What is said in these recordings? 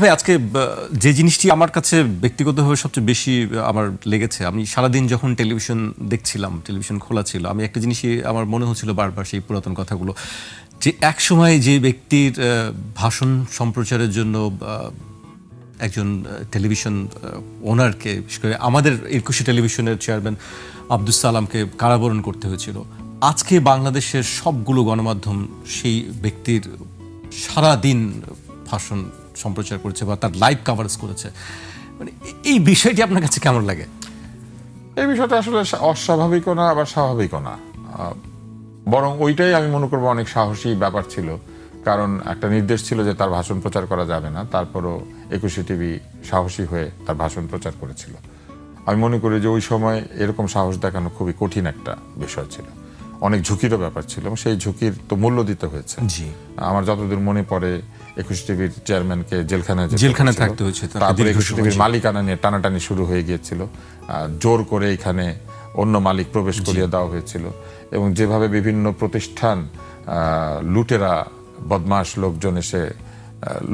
ভাই আজকে যে জিনিসটি আমার কাছে ব্যক্তিগতভাবে সবচেয়ে বেশি আমার লেগেছে, আমি সারাদিন যখন টেলিভিশন দেখছিলাম, টেলিভিশন খোলা ছিল, আমি একটা জিনিসই আমার মনে হচ্ছিল বারবার সেই পুরাতন কথাগুলো, যে এক সময় যে ব্যক্তির ভাষণ সম্প্রচারের জন্য একজন টেলিভিশন ওনারকে, বিশেষ করে আমাদের একুশে টেলিভিশনের চেয়ারম্যান আব্দুল সালামকে কারাবরণ করতে হয়েছিল। আজকে বাংলাদেশের সবগুলো গণমাধ্যম সেই ব্যক্তির সারা দিন ভাষণ সম্প্রচার করেছে বা তার লাইভ কাভারেজ করেছে। মানে এই বিষয়টি আপনার কাছে কেমন লাগে? এই বিষয়টা আসলে অস্বাভাবিকও না, আবার স্বাভাবিকও না। বরং ওইটাই আমি মনে করব অনেক সাহসী ব্যাপার ছিল। কারণ একটা নির্দেশ ছিল যে তার ভাষণ প্রচার করা যাবে না, তারপরও একুশে টিভি সাহসী হয়ে তার ভাষণ প্রচার করেছিল। আমি মনে করি যে ওই সময় এরকম সাহস দেখানো খুবই কঠিন একটা বিষয় ছিল। অনেক ঝুঁকিরও ব্যাপার ছিল এবং সেই ঝুঁকির তো মূল্য দিতে হয়েছে। জি। আমার যতদূর মনে পড়ে একুশ টিভির চেয়ারম্যানকে জেলখানায় যেতে জেলখানায় থাকতে হয়েছে, তারপরে একুশ টিভির মালিকানা নিয়ে টানাটানি শুরু হয়ে গিয়েছিল। জোর করে এখানে অন্য মালিক প্রবেশ করিয়ে দেওয়া হয়েছিল এবং যেভাবে বিভিন্ন প্রতিষ্ঠান লুটেরা বদমাস লোকজন এসে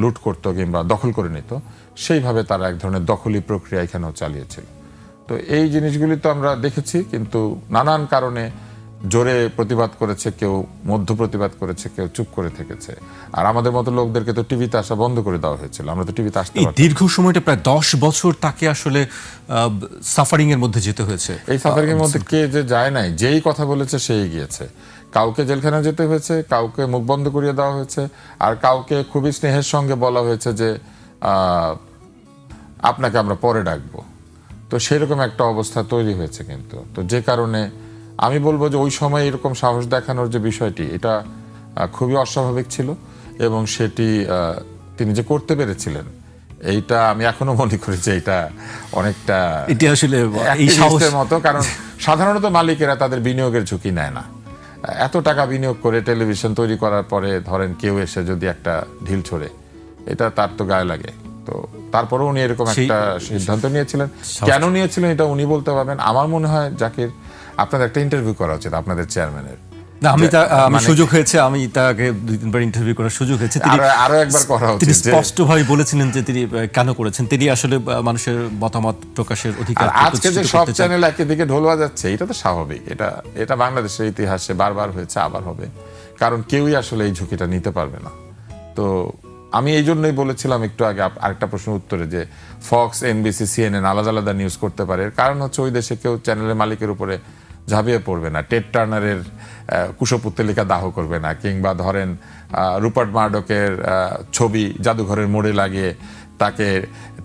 লুট করতো কিংবা দখল করে নিত সেইভাবে তারা এক ধরনের দখলি প্রক্রিয়া এখানেও চালিয়েছিল। তো এই জিনিসগুলি তো আমরা দেখেছি কিন্তু নানান কারণে জোরে প্রতিবাদ করেছে কেউ মধ্য প্রতিবাদ করেছে কেউ চুপ করে থেকেছে। আর আমাদের মতো লোকদেরকে তো টিভিতে আসা বন্ধ করে দেওয়া হয়েছিল। আমরা তো টিভিতে আসতে। দীর্ঘ সময়টা প্রায় দশ বছর তাকে আসলে সাফারিং এর মধ্যে যেতে হয়েছে। এই সাফারিংয়ের মধ্যে কে যে যায় নাই যেই কথা বলেছে সেই গিয়েছে কাউকে জেলখানা যেতে হয়েছে কাউকে মুখ বন্ধ করিয়ে দেওয়া হয়েছে আর কাউকে খুবই স্নেহের সঙ্গে বলা হয়েছে যে আপনাকে আমরা পরে ডাকবো। তো সেরকম একটা অবস্থা তৈরি হয়েছে কিন্তু। তো যে কারণে আমি বলব যে ওই সময় এরকম সাহস দেখানোর যে বিষয়টি এটা খুবই অস্বাভাবিক ছিল এবং সেটি তিনি যে করতে পেরেছিলেন এইটা আমি এখনও মনে করি যে এটা অনেকটা এটি আসলে অ্যাক্টিভিস্টের মতো কারণ সাধারণত মালিকেরা তাদের বিনিয়োগের ঝুঁকি নেয় না। এত টাকা বিনিয়োগ করে টেলিভিশন তৈরি করার পরে ধরেন কেউ এসে যদি একটা ঢিল ছোড়ে এটা তার তো গায়ে লাগে। তো তারপরে উনি এরকম একটা সিদ্ধান্ত নিয়েছিলেন। কেন নিয়েছিলেন এটা উনি বলতে পারবেন? আমার মনে হয় জাকির আপনাদের একটা ইন্টারভিউ করা উচিত আপনাদের চেয়ারম্যানের না আমি তা আমি মানে- সুযোগ হয়েছে আমি তাকে দুই তিনবার ইন্টারভিউ করার সুযোগ হয়েছে। তিনি আরও একবার করা তিনি উচিত স্পষ্টভাবে বলেছিলেন যে তিনি কেন করেছেন। তিনি আসলে মানুষের মতামত প্রকাশের অধিকার আজকে যে সব চ্যানেল একই দিকে ঢোলওয়া যাচ্ছে এটা তো স্বাভাবিক। এটা এটা বাংলাদেশের ইতিহাসে বারবার হয়েছে আবার হবে। কারণ কেউই আসলে এই ঝুঁকিটা নিতে পারবে না। তো আমি এই জন্যই বলেছিলাম একটু আগে আরেকটা প্রশ্ন উত্তরে যে ফক্স এনবিসি সিএনএন আলাদা আলাদা নিউজ করতে পারে। কারণ হচ্ছে ওই দেশে কেউ চ্যানেলের মালিকের উপরে ঝাঁপিয়ে পড়বে না। টেড টার্নারের কুশপুত্তলিকা দাহ করবে না। কিংবা ধরেন রুপার্ট মার্ডকের ছবি জাদুঘরের মোড়ে লাগিয়ে তাকে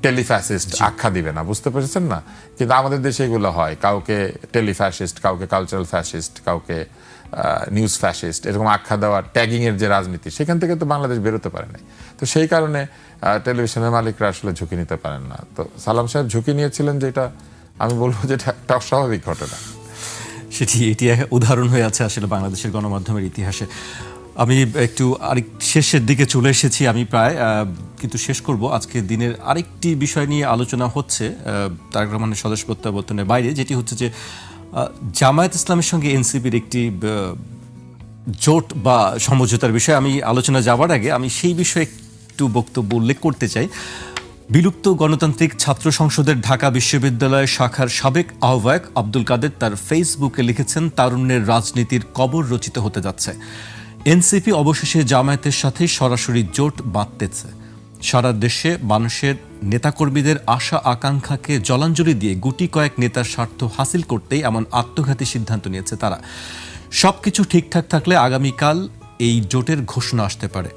টেলিফ্যাসিস্ট আখ্যা দিবে না। বুঝতে পেরেছেন না? কিন্তু আমাদের দেশে এগুলো হয়। কাউকে টেলিফ্যাসিস্ট কাউকে কালচারাল ফ্যাসিস্ট কাউকে নিউজ ফ্যাসিস্ট এরকম আখ্যা দেওয়া ট্যাগিংয়ের যে রাজনীতি, সেখান থেকে তো বাংলাদেশ বেরোতে পারে নাই। তো সেই কারণে টেলিভিশনের মালিকরা আসলে ঝুঁকি নিতে পারেন না। তো সালাম সাহেব ঝুঁকি নিয়েছিলেন যেটা আমি বলব যে একটা অস্বাভাবিক ঘটনা। সেটি, এটি উদাহরণ হয়ে আছে আসলে বাংলাদেশের গণমাধ্যমের ইতিহাসে। আমি একটু আরেক শেষের দিকে চলে এসেছি, আমি প্রায় কিন্তু শেষ করব। আজকে দিনের আরেকটি বিষয় নিয়ে আলোচনা হচ্ছে তারেক রহমানের সদস্য প্রত্যাবর্তনের বাইরে, যেটি হচ্ছে যে জামায়াত ইসলামের সঙ্গে এনসিপির একটি জোট বা সমঝোতার বিষয়ে আমি আলোচনা যাওয়ার আগে আমি সেই বিষয়ে একটু বক্তব্য উল্লেখ করতে চাই। বিলুপ্ত গণতান্ত্রিক ছাত্র সংসদের ঢাকা বিশ্ববিদ্যালয় শাখার সাবেক আহ্বায়ক আব্দুল কাদের তার ফেসবুকে লিখেছেন, তারুণ্যের রাজনীতির কবর রচিত হতে যাচ্ছে। এনসিপি অবশেষে জামায়াতের সাথে সরাসরি জোট বাঁধতেছে। সারা দেশে মানুষের নেতাকর্মীদের আশা আকাঙ্ক্ষাকে জলাঞ্জলি দিয়ে গুটি কয়েক নেতার স্বার্থ হাসিল করতেই এমন আত্মঘাতী সিদ্ধান্ত নিয়েছে তারা। সবকিছু ঠিকঠাক থাকলে আগামীকাল এই জোটের ঘোষণা আসতে পারে।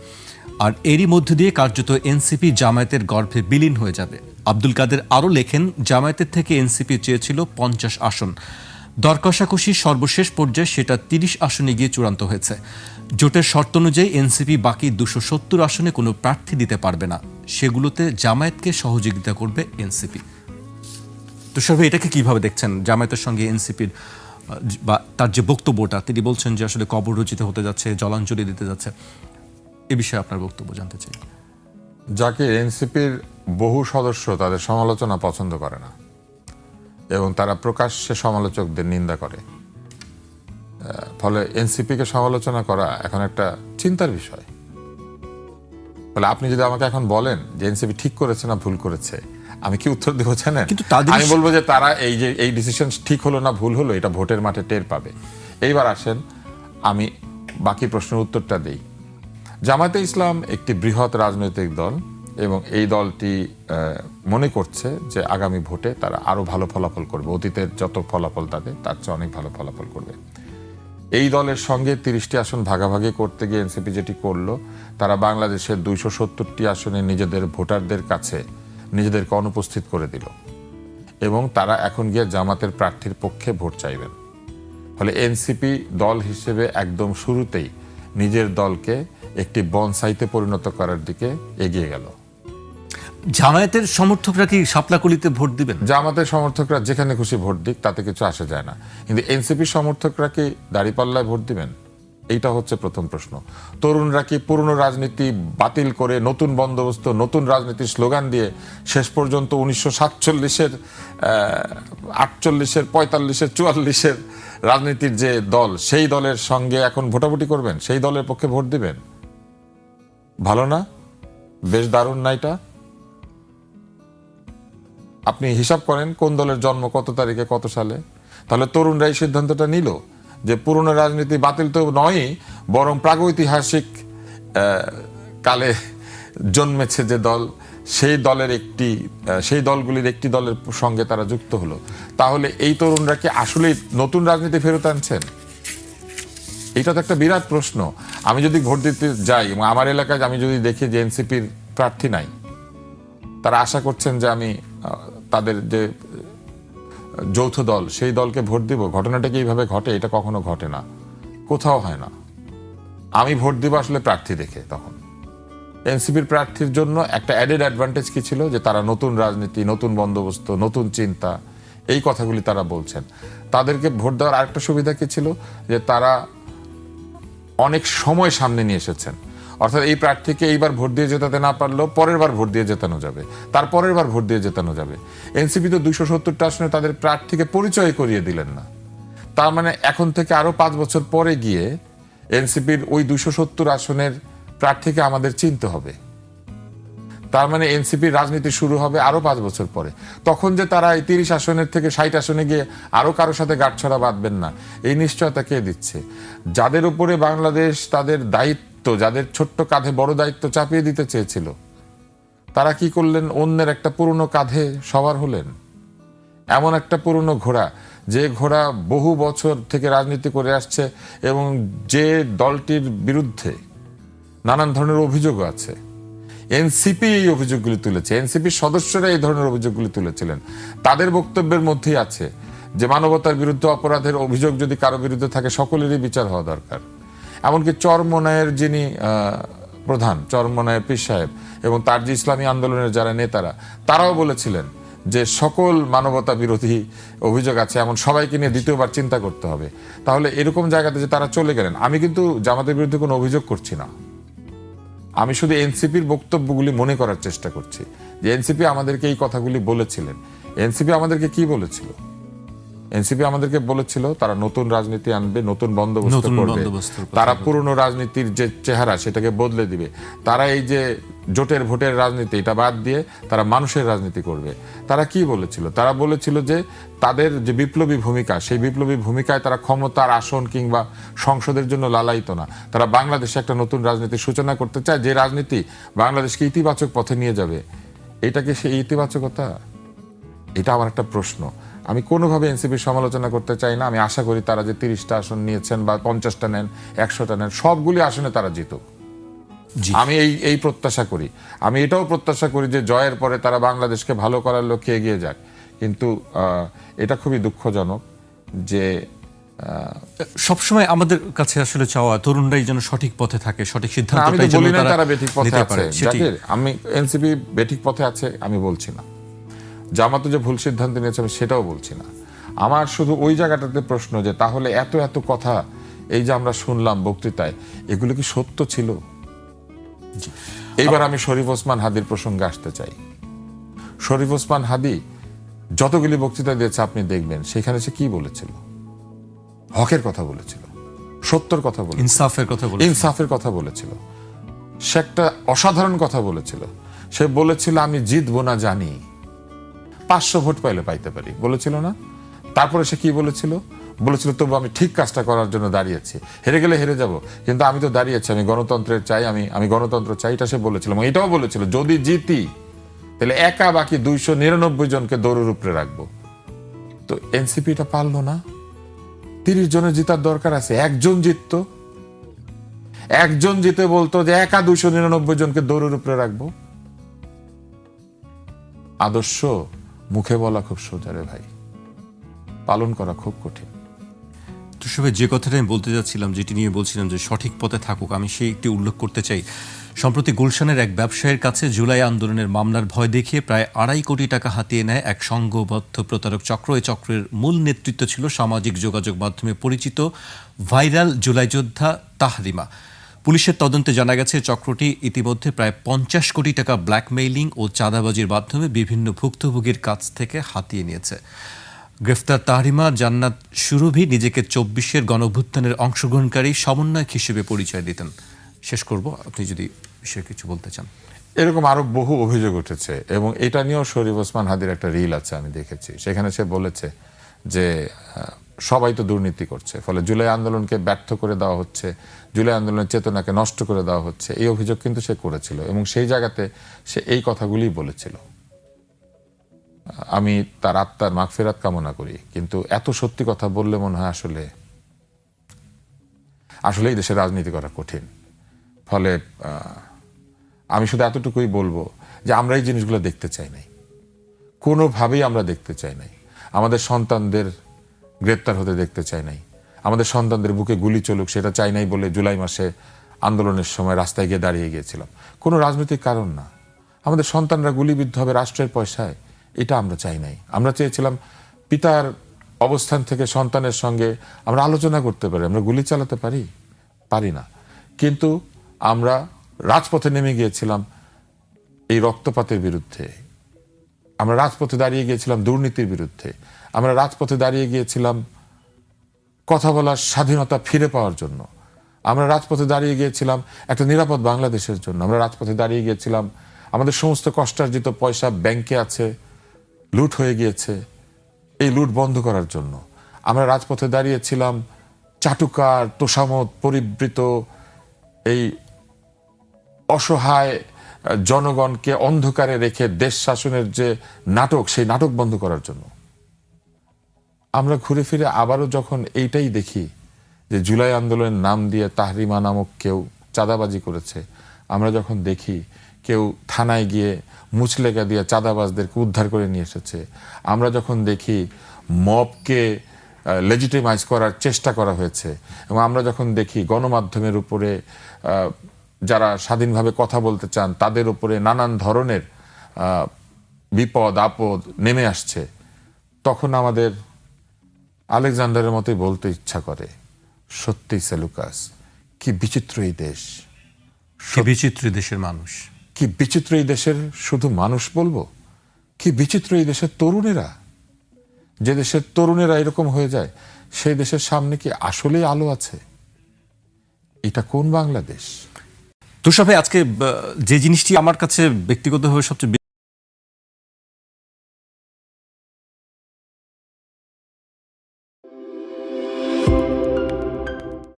আর এরই মধ্য দিয়ে কার্যত এনসিপি জামায়াতের গর্ভে বিলীন হয়ে যাবে। আব্দুল কাদের আরও লেখেন, জামায়াতের থেকে এনসিপি চেয়েছিল পঞ্চাশ আসন। দর কষাকষি সর্বশেষ পর্যায়ে সেটা তিরিশ আসনে গিয়ে চূড়ান্ত হয়েছে। জোটের শর্ত অনুযায়ী এনসিপি বাকি দুশো সত্তর আসনে কোনো প্রার্থী দিতে পারবে না। সেগুলোতে জামায়াতকে সহযোগিতা করবে এনসিপি। তুষার ভাই এটাকে কীভাবে দেখছেন? জামায়াতের সঙ্গে এনসিপির, বা তার যে বক্তব্যটা, তিনি বলছেন যে আসলে কবর রচিত হতে যাচ্ছে, জলাঞ্জলি দিতে যাচ্ছে। এ বিষয়ে আপনার বক্তব্য জানতে চাই। যাকে এনসিপির বহু সদস্য তাদের সমালোচনা পছন্দ করে না। এবং তারা প্রকাশ্যে সমালোচকদের নিন্দা করে। ফলে এনসিপিকে সমালোচনা করা এখন একটা চিন্তার বিষয়। তাহলে আপনি যদি আমাকে এখন বলেন যে এনসিপি ঠিক করেছে না ভুল করেছে আমি কি উত্তর দেবো জানেন? কিন্তু আমি বলব যে তারা এই যে এই ডিসিশন ঠিক হলো না ভুল হলো এটা ভোটের মাঠে টের পাবে। এইবার আসেন আমি বাকি প্রশ্নের উত্তরটা দেই। জামাতে ইসলাম একটি বৃহৎ রাজনৈতিক দল এবং এই দলটি মনে করছে যে আগামী ভোটে তারা আরও ভালো ফলাফল করবে। অতীতের যত ফলাফল তাদের, তার চেয়ে অনেক ভালো ফলাফল করবে। এই দলের সঙ্গে তিরিশটি আসন ভাগাভাগি করতে গিয়ে এনসিপি যেটি করল, তারা বাংলাদেশের দুইশো সত্তরটি আসনে নিজেদের ভোটারদের কাছে নিজেদেরকে অনুপস্থিত করে দিল এবং তারা এখন গিয়ে জামাতের প্রার্থীর পক্ষে ভোট চাইবেন। ফলে এনসিপি দল হিসেবে একদম শুরুতেই নিজের দলকে একটি বনসাইতে পরিণত করার দিকে এগিয়ে গেল। জামায়াতের সমর্থকরা কি শাপলাকুলিতে ভোট দিবেন? জামাতের সমর্থকরা যেখানে খুশি ভোট দিক, তাতে কিছু আসে যায় না। কিন্তু এনসিপি সমর্থকরা কি দাঁড়িপাল্লায় ভোট দিবেন? এইটা হচ্ছে প্রথম প্রশ্ন। তরুণরা কি পুরনো রাজনীতি বাতিল করে নতুন বন্দোবস্ত, নতুন রাজনীতির স্লোগান দিয়ে শেষ পর্যন্ত উনিশশো সাতচল্লিশের আটচল্লিশের, পঁয়তাল্লিশের, চুয়াল্লিশের রাজনীতির যে দল, সেই দলের সঙ্গে এখন ভোটাভুটি করবেন? সেই দলের পক্ষে ভোট দিবেন? ভালো না? বেশ দারুণ না এটা? আপনি হিসাব করেন কোন দলের জন্ম কত তারিখে, কত সালে? তাহলে তরুণরা এই সিদ্ধান্তটা নিল যে পুরনো রাজনীতি বাতিল তো নয়ই, বরং প্রাগৈতিহাসিক কালে জন্মেছে যে দল, সেই দলের একটি সেই দলগুলির একটি দলের সঙ্গে তারা যুক্ত হলো। তাহলে এই তরুণরা কি আসলেই নতুন রাজনীতি ফেরত আনছেন? এটা তো একটা বিরাট প্রশ্ন। আমি যদি ভোট দিতে যাই, এবং আমার এলাকায় আমি যদি দেখি যে এনসিপির প্রার্থী নাই, তারা আশা করছেন যে আমি তাদের যে যৌথ দল, সেই দলকে ভোট দিব। ঘটনাটা কি এইভাবে ঘটে? এটা কখনো ঘটে না। কোথাও হয় না। আমি ভোট দিব আসলে প্রার্থী দেখে তখন। এনসিপির প্রার্থীর জন্য একটা অ্যাডেড অ্যাডভান্টেজ কি ছিল? যে তারা নতুন রাজনীতি, নতুন বন্দোবস্ত, নতুন চিন্তা, এই কথাগুলি তারা বলছেন। তাদেরকে ভোট দেওয়ার আরেকটা সুবিধা কি ছিল? যে তারা অনেক সময় সামনে নিয়ে এসেছেন। অর্থাৎ এই প্রার্থীকে এইবার ভোট দিয়ে জেতাতে না পারলেও পরের বার ভোট দিয়ে জেতানো যাবে। তার পরের বার ভোট দিয়ে জেতানো যাবে। এনসিপি তো দুশো সত্তরটা আসনে তাদের প্রার্থীকে পরিচয় করিয়ে দিলেন না। তার মানে এখন থেকে আরও পাঁচ বছর পরে গিয়ে এনসিপির ওই দুশো সত্তর আসনের প্রার্থীকে আমাদের চিনতে হবে। তার মানে এনসিপির রাজনীতি শুরু হবে আরও পাঁচ বছর পরে। তখন যে তারা এই তিরিশ আসনের থেকে ষাট আসনে গিয়ে আরও কারোর সাথে গাঁটছড়া বাঁধবেন না, এই নিশ্চয়তা কে দিচ্ছে? যাদের উপরে বাংলাদেশ তাদের দায়িত্ব যাদের ছোট্ট কাঁধে বড় দায়িত্ব চাপিয়ে দিতে চেয়েছিল, তারা কি করলেন? অন্যের একটা পুরনো কাঁধে সবার হলেন? এমন একটা পুরনো ঘোড়া, যে ঘোড়া বহু বছর থেকে রাজনীতি করে আসছে এবং যে দলটির বিরুদ্ধে নানান ধরনের অভিযোগও আছে। এনসিপি এই অভিযোগগুলি তুলেছে। এনসিপির সদস্যরা এই ধরনের অভিযোগগুলি তুলেছিলেন। তাদের বক্তব্যের মধ্যেই আছে যে, মানবতার বিরুদ্ধে অপরাধের অভিযোগ যদি কারও বিরুদ্ধে থাকে, সকলেরই বিচার হওয়া দরকার। এমনকি চরমনায়ের যিনি প্রধান, চরমনায়ের পীর সাহেব এবং তার যে ইসলামী আন্দোলনের যারা নেতারা, তারাও বলেছিলেন যে সকল মানবতা বিরোধী অভিযোগ আছে, এমন সবাইকে নিয়ে দ্বিতীয়বার চিন্তা করতে হবে। তাহলে এরকম জায়গাতে যে তারা চলে গেলেন, আমি কিন্তু জামাতের বিরুদ্ধে কোনো অভিযোগ করছি না। আমি শুধু এনসিপির বক্তব্যগুলি মনে করার চেষ্টা করছি যে এনসিপি আমাদেরকে এই কথাগুলি বলেছিলেন। এনসিপি আমাদেরকে কি বলেছিল? এনসিপি আমাদেরকে বলেছিল তারা নতুন রাজনীতি আনবে নতুন বন্দোবস্ত করবে। তারা পুরনো রাজনীতির যে চেহারা সেটাকে বদলে দিবে। তারা এই যে জোটের ভোটের রাজনীতি এটা বাদ দিয়ে তারা মানুষের রাজনীতি করবে। তারা কি বলেছিল? তারা বলেছিল যে তাদের যে বিপ্লবী ভূমিকা সেই বিপ্লবী ভূমিকায় তারা ক্ষমতার আসন কিংবা সংসদের জন্য লালায়িত না। তারা বাংলাদেশে একটা নতুন রাজনীতির সূচনা করতে চায় যে রাজনীতি বাংলাদেশকে ইতিবাচক পথে নিয়ে যাবে। এটা কি সেই ইতিবাচকতা? এটা আমার একটা প্রশ্ন। আমি কোনোভাবে এনসিপির সমালোচনা করতে চাই না। আমি আশা করি তারা যে তিরিশটা আসন নিয়েছেন বা পঞ্চাশটা নেন একশোটা নেন সবগুলি আসনে তারা জিতুক। আমি এই এই প্রত্যাশা করি। আমি এটাও প্রত্যাশা করি যে জয়ের পরে তারা বাংলাদেশকে ভালো করার লক্ষ্যে এগিয়ে যাক। কিন্তু আহ, এটা খুবই দুঃখজনক যে সবসময় আমাদের কাছে আসলে চাওয়া তরুণরাই যেন সঠিক পথে থাকে সঠিক সিদ্ধান্ত আমি বলি না তারা বেঠিক পথে আছে। আমি এনসিপি বেঠিক পথে আছে আমি বলছি না। জামাত যে ভুল সিদ্ধান্ত নিয়েছে আমি সেটাও বলছি না। আমার শুধু ওই জায়গাটাতে প্রশ্ন যে তাহলে এত এত কথা এই যে আমরা শুনলাম বক্তৃতায় এগুলো কি সত্য ছিল? এইবার আমি শরীফ ওসমান হাদির প্রসঙ্গে আসতে চাই। শরীফ ওসমান হাদি যতগুলি বক্তৃতা দিয়েছে আপনি দেখবেন সেখানে সে কি বলেছিল? হকের কথা বলেছিল। সত্যর কথা বলেছিল। ইনসাফের কথা বলে ইনসাফের কথা বলেছিল। সে একটা অসাধারণ কথা বলেছিল। সে বলেছিল আমি জিতবো না জানি। পাঁচশো ভোট পাইলে পাইতে পারি। বলেছিল না? তারপরে সে কি বলেছিল? বলেছিল, তবু আমি ঠিক কাজটা করার জন্য দাঁড়িয়েছি হেরে গেলে হেরে যাব, কিন্তু আমি তো দাঁড়িয়েছি আমি গণতন্ত্রের চাই, আমি আমি গণতন্ত্র চাই। এটা সে বলেছিল, এবং এটাও বলেছিল, যদি জিতি, তাহলে একা বাকি দুইশো নিরানব্বই জনকে দৌড়ের উপরে রাখব। তো এনসিপি এটা পারল না। তিরিশ জনের জিতার দরকার আছে, একজন জিততো। একজন জিতে বলতো যে, একা দুইশো নিরানব্বই জনকে দৌড়ের উপরে রাখব। আদর্শ মুখে বলা খুব সোজা রে ভাই। পালন করা খুব কঠিন। তুষার যে কথাটা আমি বলতে যাচ্ছিলাম, যেটি নিয়ে বলছিলাম যে সঠিক পথে থাকুক, আমি সেই একটি উল্লেখ করতে চাই। সম্প্রতি গুলশানের এক ব্যবসায়ীর কাছে জুলাই আন্দোলনের মামলার ভয় দেখিয়ে প্রায় আড়াই কোটি টাকা হাতিয়ে নেয় এক সংঘবদ্ধ প্রতারক চক্র। এই চক্রের মূল নেতৃত্ব ছিল সামাজিক যোগাযোগ মাধ্যমে পরিচিত ভাইরাল জুলাই যোদ্ধা তাহরিমা। পুলিশের তদন্তে জানা গেছে, চক্রটি ইতিমধ্যে প্রায় পঞ্চাশ কোটি টাকা ব্ল্যাকমেইলিং ও চাঁদাবাজির মাধ্যমে বিভিন্ন ভুক্তভোগীর কাছ থেকে হাতিয়ে নিয়েছে। গ্রেফতার তাহরিমা জান্নাত সুরভি নিজেকে চব্বিশের গণভ্যুত্থানের অংশগ্রহণকারী সমন্বয়ক হিসেবে পরিচয় দিতেন। শেষ করব, আপনি যদি বিষয়ে কিছু বলতে চান। এরকম আরও বহু অভিযোগ উঠেছে এবং এটা নিয়েও শরীফ ওসমান হাদির একটা রিল আছে, আমি দেখেছি। সেখানে সে বলেছে যে সবাই তো দুর্নীতি করছে। ফলে জুলাই আন্দোলনকে ব্যর্থ করে দেওয়া হচ্ছে, জুলাই আন্দোলনের চেতনাকে নষ্ট করে দেওয়া হচ্ছে, এই অভিযোগ কিন্তু সে করেছিল এবং সেই জায়গাতে সে এই কথাগুলি বলেছিল। আমি তার আত্মার মাগফিরাত কামনা করি, কিন্তু এত সত্যি কথা বললে মনে হয় আসলে, আসলেই দেশে রাজনীতি করা কঠিন। ফলে আমি শুধু এতটুকুই বলব যে আমরা এই জিনিসগুলো দেখতে চাই নাই। কোনোভাবেই আমরা দেখতে চাই নাই। আমাদের সন্তানদের গ্রেপ্তার হতে দেখতে চাই নাই। আমাদের সন্তানদের বুকে গুলি চলুক, সেটা চাই নাই বলে জুলাই মাসে আন্দোলনের সময় রাস্তায় গিয়ে দাঁড়িয়ে গিয়েছিলাম। কোনো রাজনৈতিক কারণ না। আমাদের সন্তানরা গুলিবিদ্ধ হবে রাষ্ট্রের পয়সায়, এটা আমরা চাই নাই। আমরা চেয়েছিলাম পিতার অবস্থান থেকে সন্তানের সঙ্গে আমরা আলোচনা করতে পারি, আমরা গুলি চালাতে পারি? পারি না। কিন্তু আমরা রাজপথে নেমে গিয়েছিলাম এই রক্তপাতের বিরুদ্ধে। আমরা রাজপথে দাঁড়িয়ে গিয়েছিলাম দুর্নীতির বিরুদ্ধে। আমরা রাজপথে দাঁড়িয়ে গিয়েছিলাম কথা বলার স্বাধীনতা ফিরে পাওয়ার জন্য। আমরা রাজপথে দাঁড়িয়ে গিয়েছিলাম একটা নিরাপদ বাংলাদেশের জন্য। আমরা রাজপথে দাঁড়িয়ে গিয়েছিলাম, আমাদের সমস্ত কষ্টার্জিত পয়সা ব্যাংকে আছে, লুট হয়ে গিয়েছে, এই লুট বন্ধ করার জন্য। আমরা রাজপথে দাঁড়িয়েছিলাম, চাটুকার তোষামত পরিবৃত, এই অসহায় জনগণকে অন্ধকারে রেখে দেশ শাসনের যে নাটক, সেই নাটক বন্ধ করার জন্য। আমরা ঘুরে ফিরে আবারও যখন এইটাই দেখি যে জুলাই আন্দোলনের নাম দিয়ে তাহরিমা নামক কেউ চাঁদাবাজি করেছে, আমরা যখন দেখি কেউ থানায় গিয়ে মুচলেকা দিয়ে চাঁদাবাজদেরকে উদ্ধার করে নিয়ে এসেছে, আমরা যখন দেখি মবকে লেজিটিমাইজ করার চেষ্টা করা হয়েছে এবং আমরা যখন দেখি গণমাধ্যমের উপরে যারা স্বাধীনভাবে কথা বলতে চান তাদের উপরে নানান ধরনের বিপদ আপদ নেমে আসছে। তখন আমাদের আলেকজান্ডারের মতোই বলতে ইচ্ছা করে সত্যি সেলুকাস কি বিচিত্র এই দেশ। কি বিচিত্র দেশের মানুষ। কি বিচিত্র এই দেশের শুধু মানুষ বলব? কি বিচিত্র এই দেশের তরুণেরা? যে দেশের তরুণেরা এরকম হয়ে যায় সেই দেশের সামনে কি আসলেই আলো আছে? এটা কোন বাংলাদেশ? তুষার ভাই আজকে যে জিনিসটি আমার কাছে ব্যক্তিগতভাবে সবচেয়ে